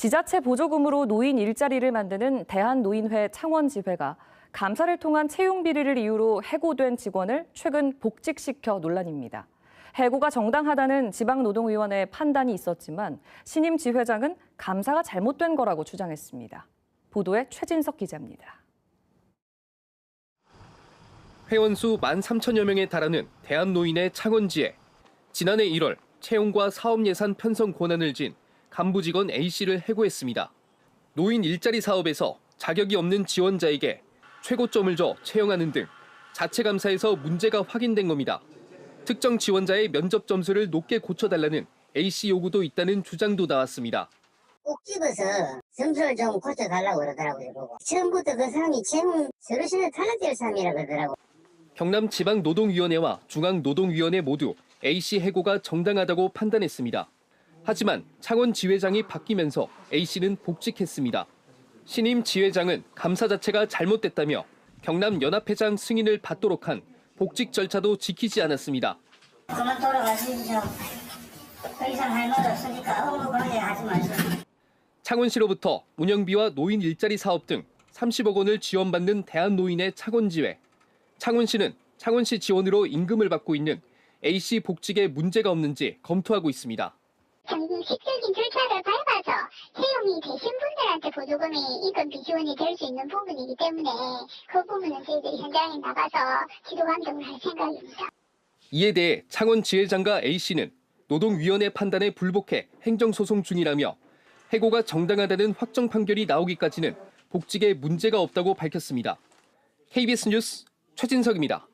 지자체 보조금으로 노인 일자리를 만드는 대한노인회 창원지회가 감사를 통한 채용 비리를 이유로 해고된 직원을 최근 복직시켜 논란입니다. 해고가 정당하다는 지방노동위원회의 판단이 있었지만 신임 지회장은 감사가 잘못된 거라고 주장했습니다. 보도에 최진석 기자입니다. 회원 수 1만 3천여 명에 달하는 대한노인의 창원지에 지난해 1월 채용과 사업 예산 편성 권한을 진 간부 직원 A씨를 해고했습니다. 노인 일자리 사업에서 자격이 없는 지원자에게 최고점을 줘 채용하는 등 자체 감사에서 문제가 확인된 겁니다. 특정 지원자의 면접 점수를 높게 고쳐달라는 A씨 요구도 있다는 주장도 나왔습니다. 꼭 집어서 점수를 좀 고쳐달라고 그러더라고요. 보고. 처음부터 그 사람이 채용 서류신에 탈락될 사람이라 그러더라고. 경남 지방노동위원회와 중앙노동위원회 모두 A씨 해고가 정당하다고 판단했습니다. 하지만 창원 지회장이 바뀌면서 A씨는 복직했습니다. 신임 지회장은 감사 자체가 잘못됐다며 경남 연합회장 승인을 받도록 한 복직 절차도 지키지 않았습니다. 그만 돌아가시죠. 더 이상 할 말 없으니까 아무 그런 얘기 하지 마세요. 창원시로부터 운영비와 노인 일자리 사업 등 30억 원을 지원받는 대한노인의 창원지회. 창원시는 창원시 지원으로 임금을 받고 있는 A씨 복직에 문제가 없는지 검토하고 있습니다. 정식적인 절차를 밟아서 채용이 되신 분들한테 보조금이 인건 비 지원이 될 수 있는 부분이기 때문에 그 부분은 저희들이 현장에 나가서 지도 감독을 할 생각입니다. 이에 대해 창원 지회장과 A씨는 노동위원회 판단에 불복해 행정소송 중이라며 해고가 정당하다는 확정 판결이 나오기까지는 복직에 문제가 없다고 밝혔습니다. KBS 뉴스 최진석입니다.